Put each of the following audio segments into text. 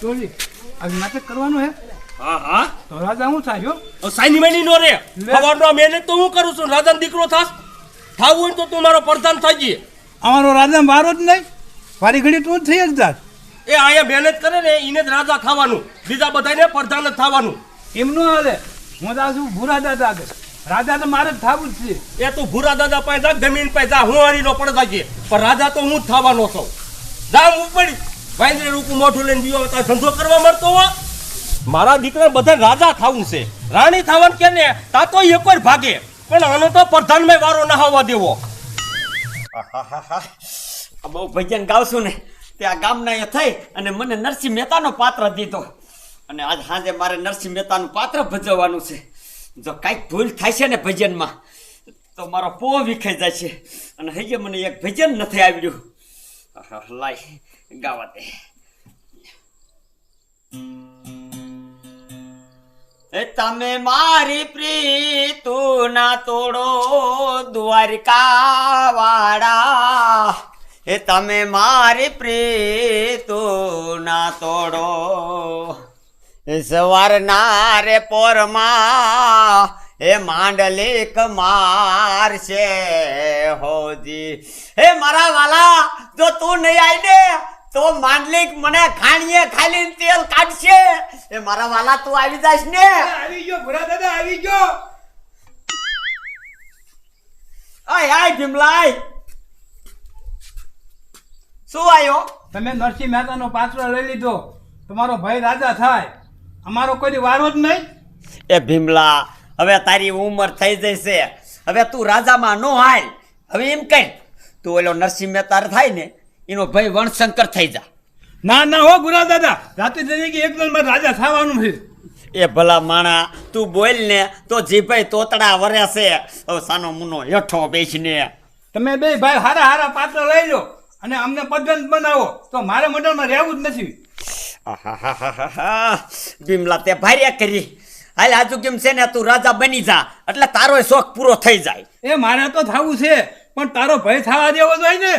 ચોલી આ નાટક કરવાનું હે? હા હા. તો રાજા હું થાય જો સાઈની મેની નો રે. ખબરનો મેને તો હું કરું છું? રાજાનો દીકરો થાસ થાવું હોય તો તું મારો પ્રધાન થઈ જઈએ. અમારો રાજા મારો જ નહીં. વારી ઘડી તું જ થઈ જ જાત. એ અહીંયા મહેનત કરે ને એને જ રાજા ખાવાનું. બીજા બધાને પ્રધાન જ થવાનું. એમનું હાલે. હું તો છું ભૂરા દાદા આગળ રાજા તો મારે જ થવું જ છે. એ તું ભૂરા દાદા પાસે જા જમીન પાસે જા. હું હરીનો પડતા છે પણ રાજા તો હું જ થવાનો છું. જા હું પડી વાંદરે રૂપું મોઢું લઈને દીવો તાર ધંધો કરવા મળતો હો મારા દીકરા બધા રાજા થવું છે. રાણી થવાનું કે ને, તા તો એક જ ભાગે. પણ આનો તો પ્રધાનમાં વારો ના આવવા દેવો આ બહુ ભજન ગાવશું ને, તે આ ગામના અહીંયા થઈ અને મને નરસિંહ મહેતાનો પાત્ર દીધો. અને આજ સાંજે મારે નરસિંહ મહેતાનું પાત્ર ભજવવાનું છે. જો કાંઈક ભૂલ થાય છે ને ભજનમાં, તો મારો પો વિખાઈ જાય છે. અને હજી મને એક ભજન નથી આવડ્યું લાય. દે તમે મારી પ્રીતુ ના તોડો દ્વારકા વાળા એ તમે મારી પ્રીતુ ના તોડો સવારના રે પોરમાં એ માંડલિક મારશે હોજી. હે મારા વાલા, જો તું નહીં આવી ને તો માંડલિક મને ખાણીએ ખાલી તેલ કાઢશે. એ મારા વાલા તું આવી જાશ ને. આવી ગયો ભુરા દાદા આવી ગયો. આય આય ભીમલાય. શું આવ્યો તમે નરસિંહ મહેતાનો પાત્ર લઈ લીધો. તમારો ભાઈ રાજા થાય. અમારો કોઈ વારો જ નહીં. એ ભીમલા હવે તારી ઉંમર થઈ જશે. હવે તું રાજામાં નો હાલ. હવે એમ કઈ તું ઓલો નરસિંહ મહેતા થાય ને એનો ભાઈ વણશંકર થઈ જા. ના ના હો ગુરા દાદા રાતે જઈને એક નંબર રાજા થવાનું છે. એ ભલા માણા તું બોલ ને તો જીભાઈ તોતડા વરે છે. હવે સાનો મુનો હેઠો બેસીને. તમે બે ભાઈ હારા હારા પાત્ર લઈ લો અને અમને પદ્ધત બનાવો. તો મારે મંડળમાં રહેવું જ નથી. ભીમલા તે ભાર્યા કરી. હાલ આજુ કેમ છે ને તું રાજા બની જા. એટલે તારો શોખ પૂરો થઈ જાય. એ મારે તો થવું છે પણ તારો ભય થવા દેવો જોઈએ ને.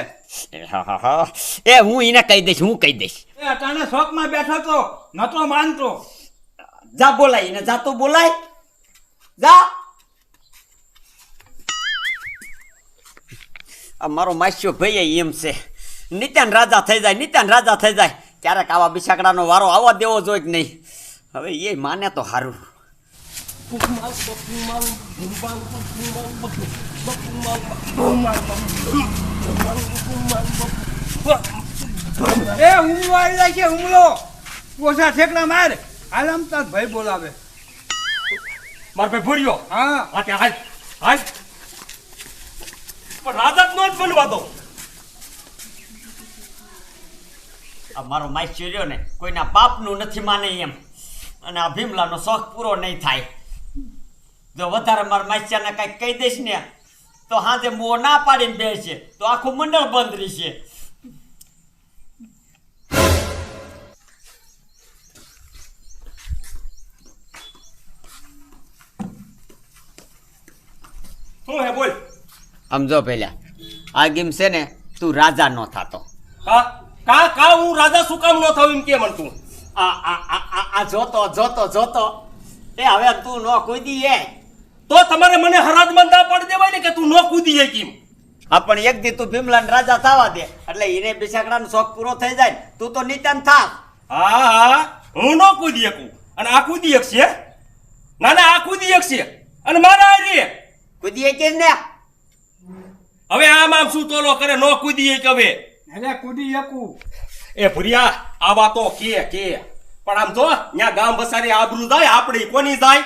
એ હું એને કહી દઈશ હું કહી દઈશ. એ અટાણે શોખમાં બેઠો તો નતો માનતો. જા બોલાય એને જા તો બોલાય. જા. આ મારો માસ્યો ભાઈ એમ છે. નિત્યાન રાજા થઈ જાય નિત્યાન રાજા થઈ જાય. ક્યારેક આવા બિસાકડાનો વારો આવવા દેવો જોઈએ કે નહીં. હવે એ માને તો સારું એ હુમલો આવી જાય છે હુમલો. ઓછા ઠેકડા માર. આલામ તાર ભાઈ બોલાવે. માર ભાઈ ભૂર્યો હા. હા તે હાલ. હાલ. પણ રાજા જ નો જ બનવા દો. આ મારો માસ્યો રહ્યો ને કોઈના બાપનું નથી માને એમ. અને આ ભીમલાનો શોખ પૂરો નહીં થાય. જો વધારે મારા માસ્યાને કાંઈક કહી દઈશ ને તો હાજે મો ના પાડીને બેસે તો આખું મંડળ બંધ રહેશે. શું હે બોલ? સમજો પેલા આ ગેમ છે ને તું રાજા નો થાતો. કા કા કા હું રાજા શું કામ નો થયું એમ કે મન તું? આ આ આ આ જોતો જોતો જોતો. એ હવે તું નો દી એ. તો તમારે મને હરાજ મંદા પડ દેવાય ને કે તું નો કેમ? હા પણ એક દી તું ભીમલાન રાજા થવા દે. એટલે એને બિસાકડાનો શોખ પૂરો થઈ જાય તું તો નિતાન થા. હા હા. હું નો કૂદી શકું. અને આ કૂદી છે ના ના આ કૂદી છે અને મારા હારી કૂદી એક ને. હવે આમ આમ શું તોલો કરે? નો કૂદી એક હવે. એટલે કૂદી શકું. એ ભુરિયા આવા વાતો કે કે. પણ આમ જો ત્યાં ગામ વસારી આબરૂ જાય આપણી કોની જાય?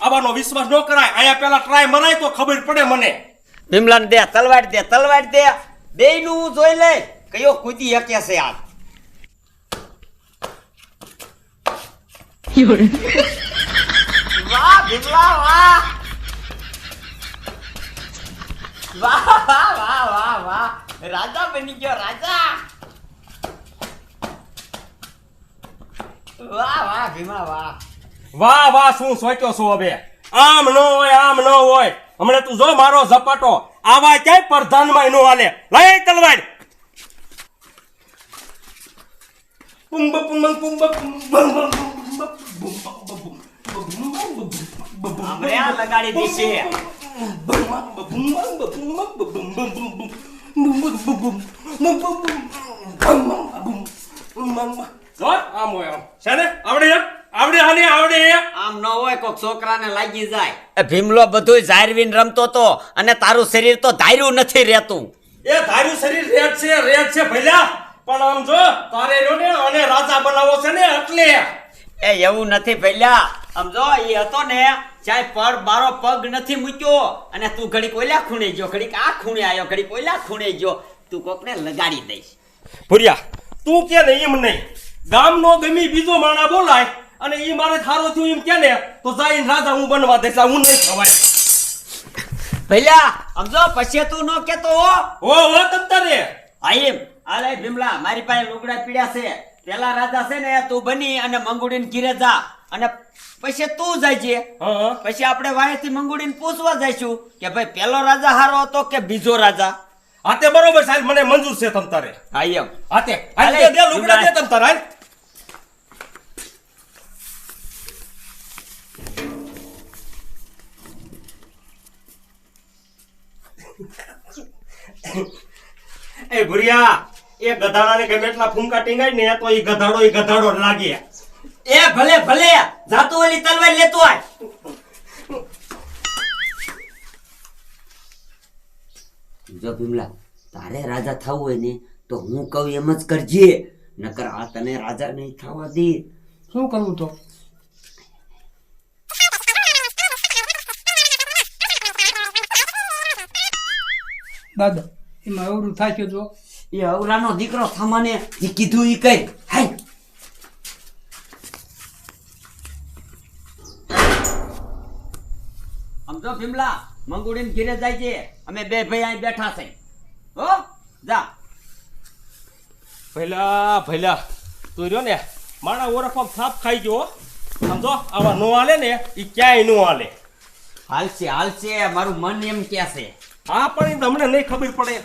આવાનો વિશ્વાસ ન કરાય. અહીંયા પેલા ટ્રાય મરાય તો ખબર પડે મને. ભીમલાન દે તલવાર દે તલવાર દે. બે નું જોઈ લે કયો કૂદી શકે છે આ વાહ ભીમલા વાહ. વાહ વાહ વાહ વાહ વાહ. રાજા બની ગયો રાજા. વાહ વાહ ભીમા વાહ. વાહ વાહ શું સોચ્યો છો હવે? આમ નો હોય આમ ન હોય હમણાં તું જો મારો ઝપાટો આવા ક્યાંય પ્રધાનમાં એનું હાલે લઈ તલવાર આવડે આવડે હાલી આવડે કોક છોકરાને લાગી જાય. એ ભીમલો બધું જાયરવીન રમતો તો અને તારું શરીર તો ધાર્યું નથી રહેતું. એ ધાર્યું શરીર રેડ છે રેડ છે ભૈલા પણ આમ જો તારે રહ્યો ને અને રાજા બનાવો છે ને એટલે. એ એવું નથી ભૈલા સમજો એ હતો ને ચાય પર બારો પગ નથી મૂક્યો અને તું ઘડીક ઓલા ખૂણે ગયો ઘડીક આ ખૂણે આવ્યો ઘડીક ઓલા ખૂણે ગયો તું કોકને લગાડી દઈશ. ભૂરિયા તું કે નહીં એમ નહીં. ગામનો ગમી બીજો માણા બોલાય. અને ઈ મારે થારો થયું એમ કે ને તો જઈને રાજા હું બનવા દેશ હું નહીં ખવાય ભૈલા સમજો પછી તું નો કેતો હો. તત્તરે હા એમ. આલે ભીમલા મારી પાસે લુગડા પીડ્યા છે. પેલા રાજા છે ને તું બની અને મંગુડીને ઘીરે જા. અને પછી તું જાય હા હા. પછી આપણે વાયથી મંગુડીને પૂછવા જઈશું કે ભાઈ પેલો રાજા હારો હતો કે બીજો રાજા? હા તે બરોબર સાહેબ મને મંજૂર છે તમ તારે. હા એમ. હા તે. હાલ દે દે લુગડા દે તમ તારે એ ભુરિયા એ ગધાડાને ગમે એટલા ફૂંકા ટીંગાય ને તો એ ગધાડો એ ગધાડો લાગે. એ ભલે ભલે જાતો ઓલી તલવાર લેતો આય જો ભીમલા તારે રાજા થવું હોય ને તો હું કહું એમ જ કરજે. નકર આ તને રાજા નહીં થવા દે. શું કરવું તો? દાદા એમાં અવરું થાય છે એ અવરાનો દીકરો સામાન્ય જે કીધું એ કઈ. હાય. સમજો ભીમલા મંગુડીને ઘીરે જાય છે. અમે બે ભાઈ અહીં બેઠા છે. હો જા. ભઈલા ભઈલા તું રહ્યો ને? માણા ઓરફમાં થાપ ખાઈ ગયો સમજો આવા નો હાલે ને એ ક્યાંય નો હાલે. હાલશે હાલશે મારું મન એમ ક્યાં છે. હા પણ તમને નહીં ખબર પડે.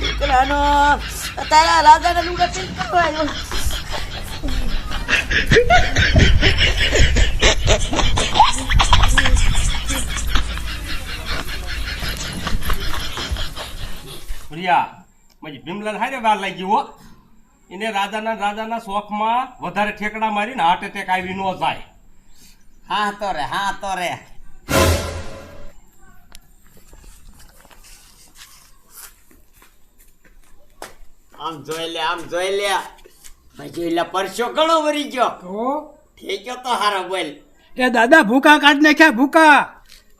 દીકરાનો તારા રાજાના લુગા ચીલ પછી હારે વાર લાગી હો. એને રાજાના રાજાના શોખમાં વધારે ઠેકડા મારીને હાર્ટ એટેક આવી ન જાય. હા તો રે હા તો રે. આમ જોઈ લે આમ જોઈ લે. ભાઈ જોઈ લે પરસો ઘણો વરી ગયો. ગયો તો હારો બોલ. એ દાદા ભૂકા કાઢ નાખ્યા ભૂકા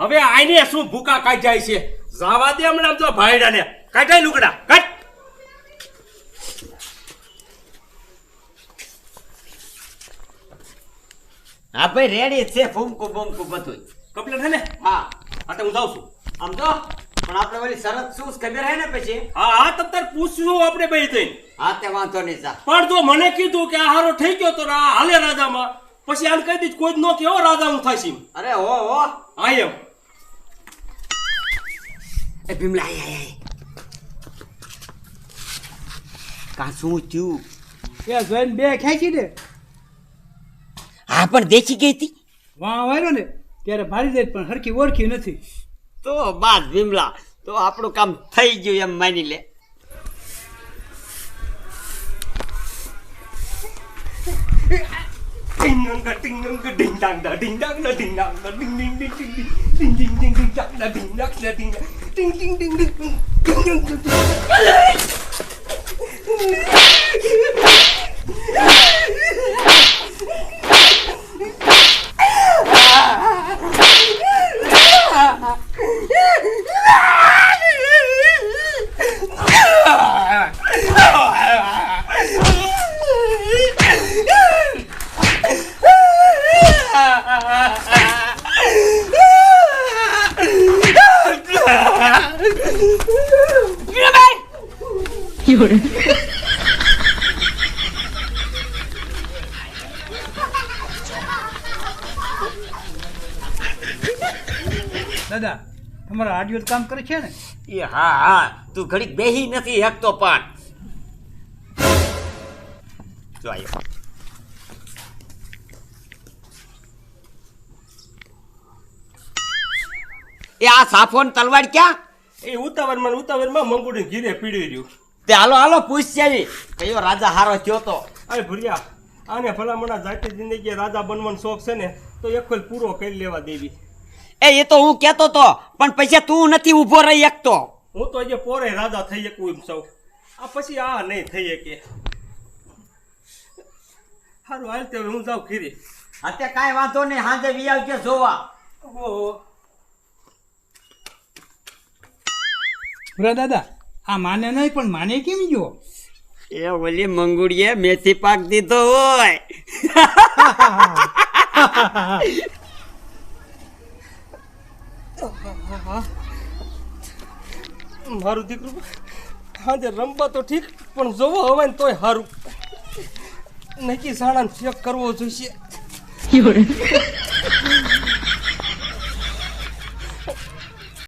હવે આઈને શું ભૂકા કાઢ્યા છે? જાવા દે હમણાં તો ભાઈડાને. કાઢાય લુગડા કાઢ હા ભાઈ રેડી છે ફૂમકું બૂમકું બધું કમ્પ્લીટ હે ને? હા. હા તો હું જાઉં છું. આમ તો પણ આપણે ઓલી શરત શું ખબર હે ને પછી? હા હા તમ તાર પૂછશું આપણે ભાઈ થઈ હા તે વાંધો નહીં સા પણ જો મને કીધું કે આ હારો થઈ ગયો તો આ હાલે રાજામાં. પછી આને કહી દીધું કોઈ જ નો કેવો રાજા હું થાય છે અરે હો હો. હા એમ. એ ભીમલા આય આય કા શું થયું? એ જોઈને બે ખેંચી દે હા પણ દેખી ગઈ હતી વાહ વાયરો ને ત્યારે ભારી દે પણ હરખી ઓળખી નથી તો બાદ ભીમલા તો આપણું કામ થઈ ગયું એમ માની લે દાદા તમારા હાર્ડવેર કામ કરે છે ને? એ હા હા તું ઘડીક બેહી નથી હકતો પણ. જોઈએ એ આ સાફોન તલવાડ ક્યાં? એ ઉતાવળમાં ઉતાવળમાં મંગુડીને ઘીરે પીડી રહ્યું તે હાલો હાલો પૂછ્યા કયો રાજા હારો થયો તો? અરે ભૂરિયા આને ભલામણા જાતિ જિંદગી રાજા બનવાનો શોખ છે ને તો એક પૂરો કરી લેવા દેવી. એ એ તો હું કહેતો તો પણ પછી તું નથી ઊભો રહી શકતો હું તો આજે પોરે રાજા થઈ શકું એમ સૌ આ પછી આ નહીં થઈ શકે. સારું હાલ તે હું જાઉં ખીરી અત્યારે કાંઈ વાંધો નહીં હાજે વી આવજે જોવા. ઓહો. દાદા આ માને નહીં પણ માને કેમ જો એ ઓલી મંગુડીએ મેથી પાક દીધો હોય. મારું દીકરું હાજે રમવા તો ઠીક પણ જોવો હવે ને તોય સારું નક્કી સાણા ચેક કરવો જોઈશે.